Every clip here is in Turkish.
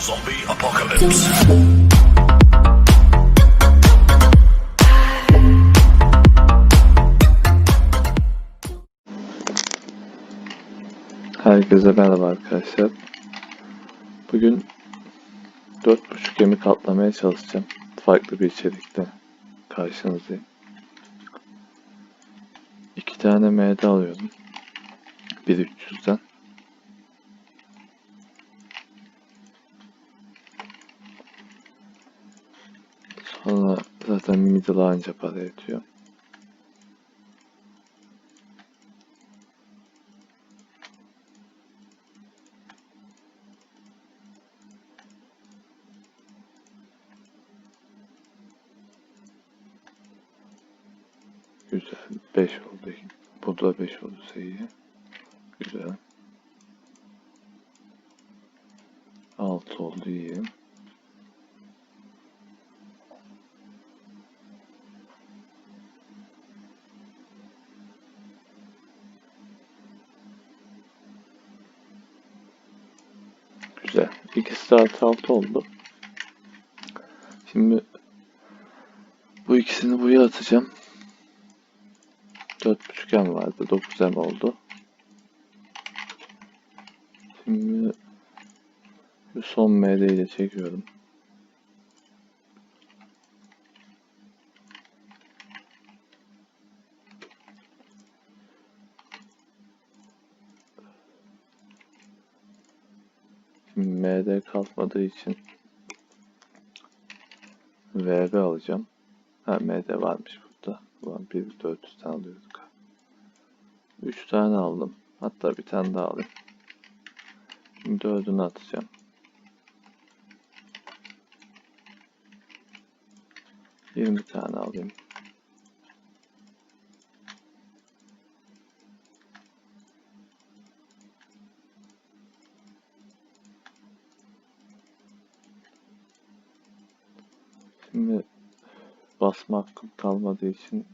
Zombie Apocalypse. Herkese merhaba arkadaşlar. Bugün 4.5 gemi katlamaya çalışacağım. Farklı bir içerikte karşınızdayım. İki tane MD alıyorum. Bir 300'den. samimiyeti daha önce parlatıyor. Güzel. 5 oldu. Bu da 5 oldu sayı. Güzel. 6 oldu iyi. İkisi de artı 6 oldu. Şimdi bu ikisini buraya atacağım. 4.5 M vardı. 9 M oldu. Şimdi son MD ile çekiyorum. Şimdi MD kalmadığı için VB alacağım. Ha MD varmış burada. Ulan bir 400 tane alıyorduk. 3 tane aldım. Hatta bir tane daha alayım. Şimdi dördünü atacağım. Yirmi tane alayım. Şimdi basma hakkım kalmadığı için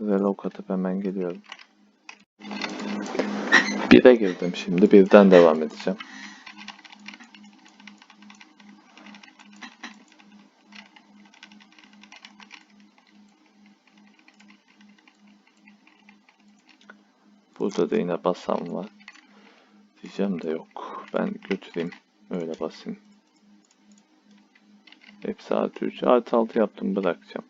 relog atıp hemen geliyorum. Bire girdim şimdi. Birden devam edeceğim. Burada da yine basan var. Diyeceğim de yok. Ben götüreyim. Öyle basayım. Hepsi artı 3. Artı 6 yaptım bırakacağım.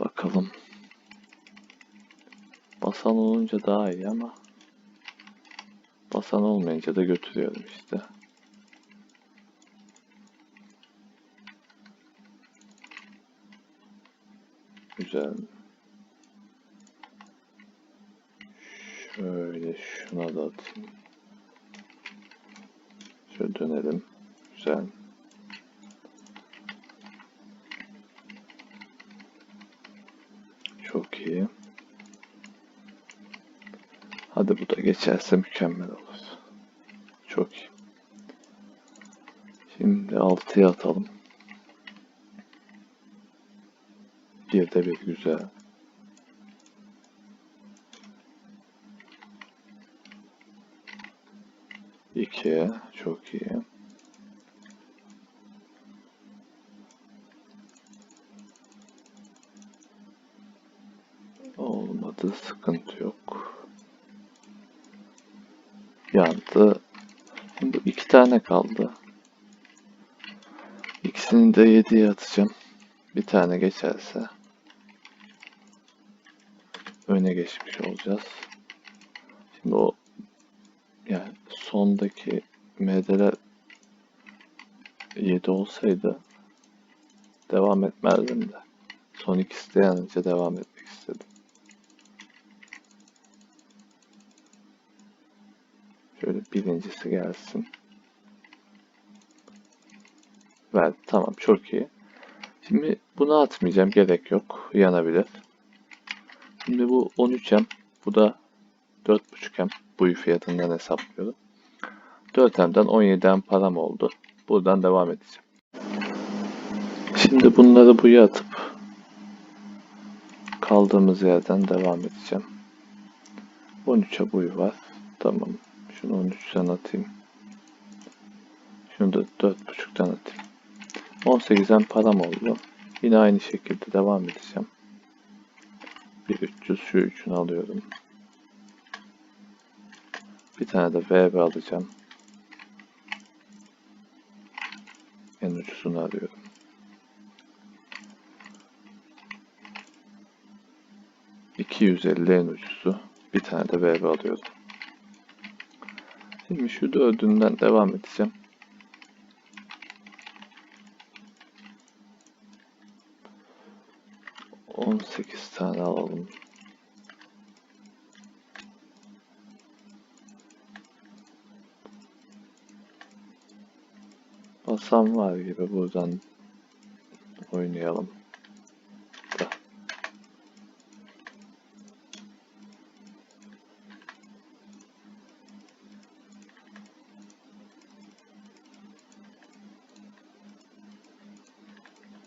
Bakalım. Basan olunca daha iyi ama basan olmayınca da götürüyorum işte. Güzel. Şöyle şuna da atayım. Şöyle dönelim. Güzel. Çok iyi. Hadi bu da geçerse mükemmel olur. Çok iyi. Şimdi 6'ya atalım. Bir de bir güzel. İki. Çok iyi. Olmadı. Sıkıntı yok. Yandı. Şimdi iki tane kaldı. İkisini de 7'ye atacağım. Bir tane geçerse öne geçmiş olacağız. Şimdi o yani sondaki MD'ler 7 olsaydı devam etmezdim de. Son ikisi de yanınca devam etmek istedim. Şöyle birincisi gelsin. Verdi. Tamam çok iyi. Şimdi bunu atmayacağım. Gerek yok. Yanabilir. Şimdi bu 13M. Bu da 4.5M. Bu fiyatından hesaplıyorum. 4M'den 17M param oldu. Buradan devam edeceğim. Şimdi bunları buraya atıp kaldığımız yerden devam edeceğim. 13'e buy var. Tamam. Şunu 13'ten atayım. Şunu da 4.5'tan atayım. 18'den param oldu. Yine aynı şekilde devam edeceğim. Bir 300 şu üçünü alıyorum. Bir tane de VB alacağım. En ucuzunu alıyorum. ...250 en ucuzu. Bir tane de VB alıyorum. Şimdi şu dördünden devam edeceğim. On sekiz tane alalım. Basam var gibi buradan oynayalım.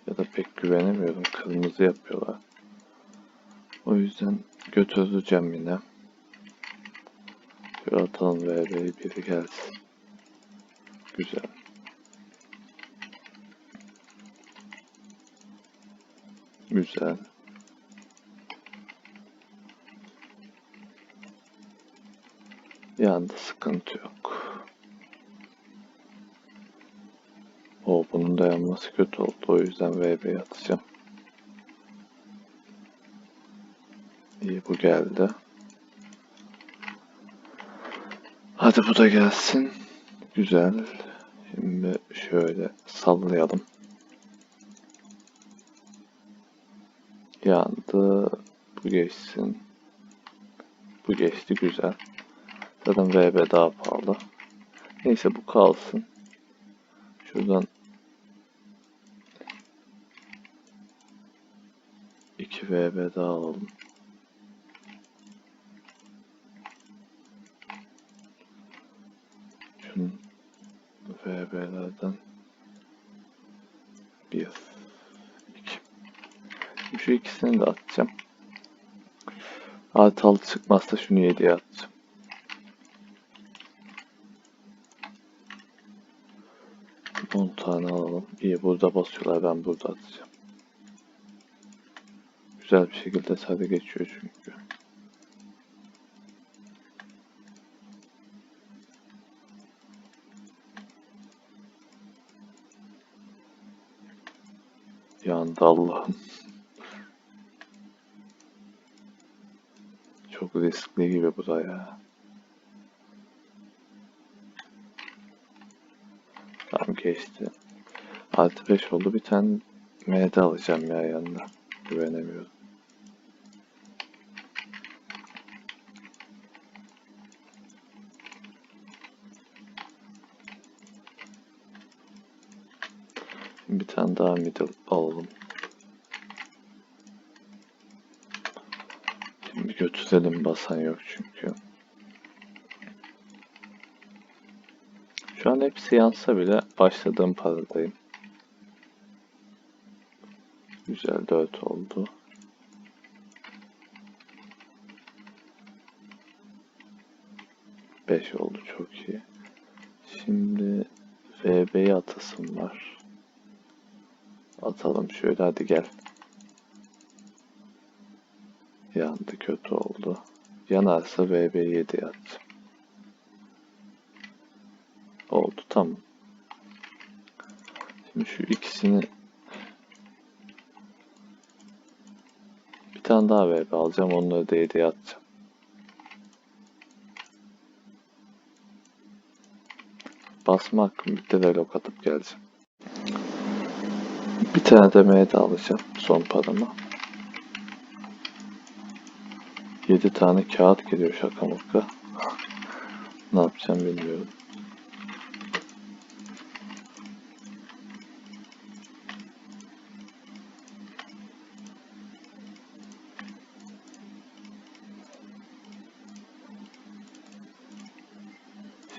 Ya da pek güvenemiyorum. Kırmızı yapıyorlar. O yüzden götüreceğim yine. Şöyle atalım VB'yi biri gelsin. Güzel. Güzel. Yanda sıkıntı yok. O bunun dayanması kötü oldu. O yüzden VB'ye atacağım. İyi bu geldi. Hadi bu da gelsin. Güzel. Şimdi şöyle sallayalım. Yandı. Bu geçsin. Bu geçti güzel. Zaten VB daha pahalı. Neyse bu kalsın. Şuradan iki VB daha alalım. Şunun VB'lerden bir, Şu ikisini de atacağım. Artı altı çıkmazsa şunu 7'ye atacağım. On tane alalım. İyi burada basıyorlar ben burada atacağım. Güzel bir şekilde tabi geçiyor çünkü. Yandı Allah'ım. Riskli gibi bu da ya. Tamam geçti. Artı 5 oldu. Bir tane MD alacağım ya yanına. Güvenemiyorum. Bir tane daha middle alalım. Götürelim basan yok çünkü. Şu an hepsi yansa bile başladığım paradayım. Güzel 4 oldu. Beş oldu çok iyi. Şimdi VB'ye atasım var. Atalım şöyle hadi gel. Yandı kötü oldu. Yanarsa VB7'ye atacağım. Oldu tamam. Şimdi şu ikisini bir tane daha VB alacağım. Onları da 7'ye atacağım. Basma hakkım bitti de lok atıp geleceğim. Bir tane de MD alacağım son paramı. 7 tane kağıt geliyor şaka maka. ne yapacağım bilmiyorum.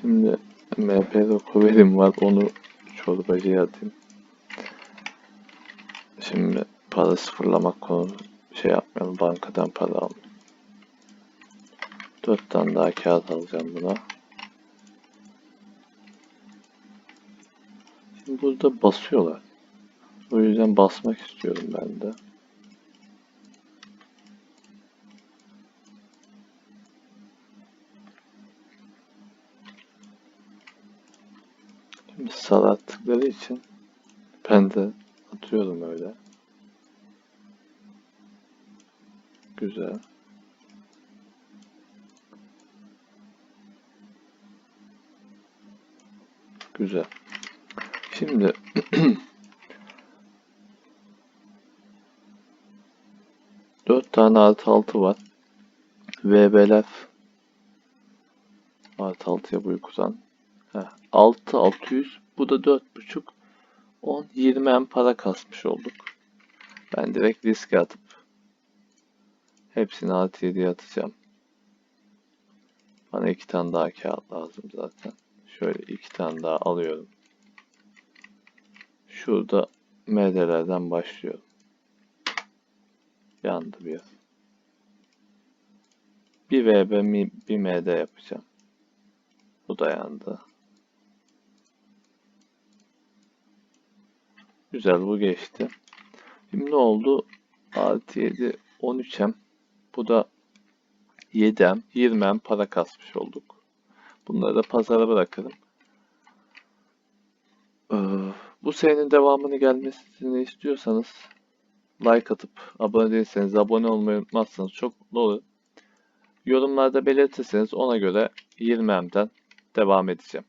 Şimdi MP verim var onu çorbacıya atayım. Şimdi para sıfırlamak konu şey yapmayalım. Bankadan para almayalım. 4 tane daha kağıt alacağım buna. Şimdi burada basıyorlar. O yüzden basmak istiyorum ben de. Şimdi sarı attıkları için ben de atıyorum öyle. Güzel. Güzel. Şimdi dört tane artı altı var. VB'ler artı altıya bu uykudan. Heh, 6 600 bu da 4.5 10 20 en para kasmış olduk. Ben direkt riske atıp hepsini artı 7'ye atacağım. Bana iki tane daha kağıt lazım zaten. Şöyle iki tane daha alıyorum. Şurada MD'lerden başlıyorum. Yandı bir. Bir VB bir MD yapacağım. Bu da yandı. Güzel bu geçti. Şimdi ne oldu? Artı 7 13M. Bu da 7M 20M para kasmış olduk. Bunları da pazara bırakalım. Ee, bu serinin devamını gelmesini istiyorsanız like atıp abone değilseniz abone olmayı unutmazsanız çok mutlu olurum. Yorumlarda belirtirseniz ona göre 20M'den devam edeceğim.